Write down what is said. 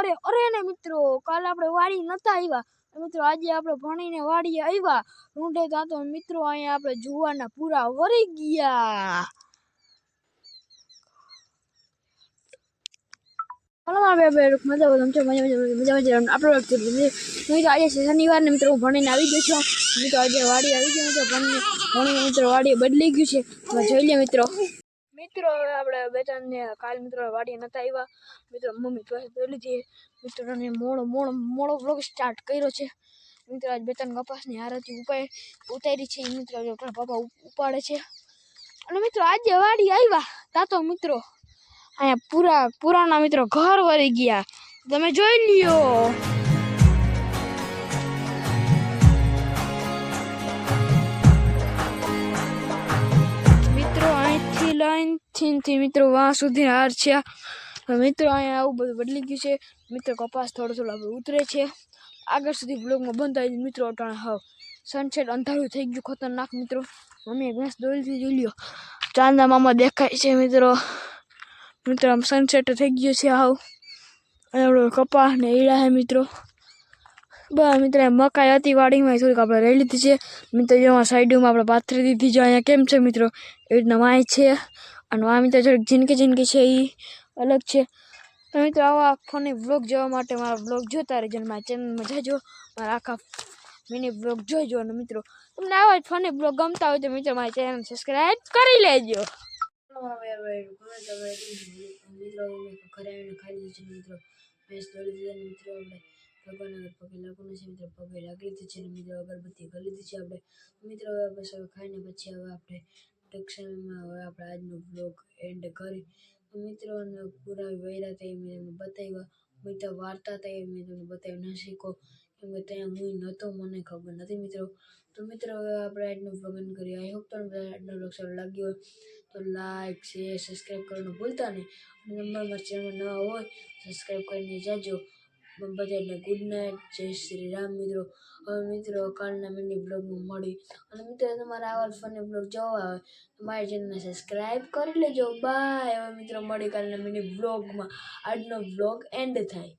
અરે અરે ને મિત્રો, કાલ આપણે વાડી નતા આવ્યા મિત્રો, આજે આપણે ભણીને વાડીએ આવ્યા રૂંઢે તો મિત્રો અહીંયા આપણે જુવારના પૂરા વરી ગયા. હલો મારા બે બે મજા બધા મજા મજા મજા મજા આપણે મિત્રો શનિવાર ને મિત્રો ભણીને આવી ગયો છું. આજે વાડી આવી ગયો મિત્રો મિત્રો વાડીએ બદલી ગયું છે. જોઈ લે, મિત્રો. મિત્રો, હવે આપણે બે ત્રણ કાલ મિત્રો વાડીએ નતા આવ્યા મિત્રો, મમ્મી પાસે તો લીધી મિત્રોને મોડો મોડો મોડો વ્લોગ સ્ટાર્ટ કર્યો છે. મિત્રો, આજ બે ત્રણ કપાસની હારથી ઉપાય ઉતારી છે. મિત્રો પપ્પા ઉપાડે છે. અને મિત્રો, આજે વાડી આવ્યા તા તો મિત્રો, અહીંયા પૂરા પુરાણા મિત્રો ઘર વળી ગયા. તમે જોઈ લ્યો. અહીંથી થી મિત્રો વાં સુધી હાર છે. મિત્રો અહીંયા આવું બધું બદલી ગયું છે. મિત્રો કપાસ થોડો થોડો આપણે ઉતરે છે. આગળ સુધી બ્લોગમાં બંધ આવી મિત્રો અટાણે હવે સનસેટ અંધારું થઈ ગયું. ખતરનાક મિત્રો. મમ્મીએ ગેસ દોરીથી જોઈ લ્યો. ચાંદા મામા દેખાય છે મિત્રો. મિત્રો આમ સનસેટ થઈ ગયું છે હાવ. અને આપણો કપાસ ને ઈડા છે મિત્રો. બસ મિત્ર મકાઈ હતી વાડીમાં થોડીક આપણે રહી લીધી છે. મિત્રો જેમાં સાઈડમાં આપણે પાથરી દીધી છે, અહીંયા કેમ છે મિત્રો? એ રીતના માય છે, અને આ મિત્રો થોડીક જિંદગી જિંદગી છે એ અલગ છે. મિત્રો, આવા ફની વ્લોગ જોવા માટે મારા વ્લોગ જોતા રહેજો મારા ચેનલમાં જજો. મારા આખા મિની બ્લોગ જોઈજો અને મિત્રો, તમને આવા ફની બ્લોગ ગમતા હોય તો મિત્રો, મારી ચેનલ સબસ્ક્રાઈબ કરી લેજો. ઘરે આવીને ખાઈ લીધું છે, મિત્રો. મિત્રો ભગવાનના પગે લાગવાનું છે, મિત્રો, પગે લાગી લીધી છે મિત્રો, અગરબત્તી કરી લીધી છે આપણે. મિત્રો, હવે બસ હવે ખાઈને પછી હવે આપણે ટૂંક સમયમાં હવે આપણે આજનો બ્લોગ એન્ડ કરી. મિત્રોને પૂરા વૈરા થઈ મેં એમને બતાવ્યા. બધા વાર્તા થઈ મેં તમને બતાવી ન શીખો. કેમ કે ત્યાં હું નહોતો મને ખબર નથી મિત્રો. તો મિત્રો, હવે આપણે આજનું બ્લોગ એન્ડ કરીએ. આઈ હોપ તમને આજનો બ્લોગ સારો લાગ્યો તો લાઈક શેર સબસ્ક્રાઈબ કરવાનું ભૂલતા નહીં. નંબર નંબર ચેનલ નવા હોય સબસ્ક્રાઈબ કરીને જાજો. બધાને ગુડ નાઇટ જય શ્રી રામ મિત્રો. હવે મિત્રો કાલના મિની બ્લોગમાં મળી. અને મિત્રો તમારે આવા ફને બ્લોગ જોવા આવે, તો મારી ચેનલને સબસ્ક્રાઈબ કરી લેજો. બાય હવે મિત્રો મળી કાલના મિની બ્લોગમાં આજનો બ્લોગ એન્ડ થાય.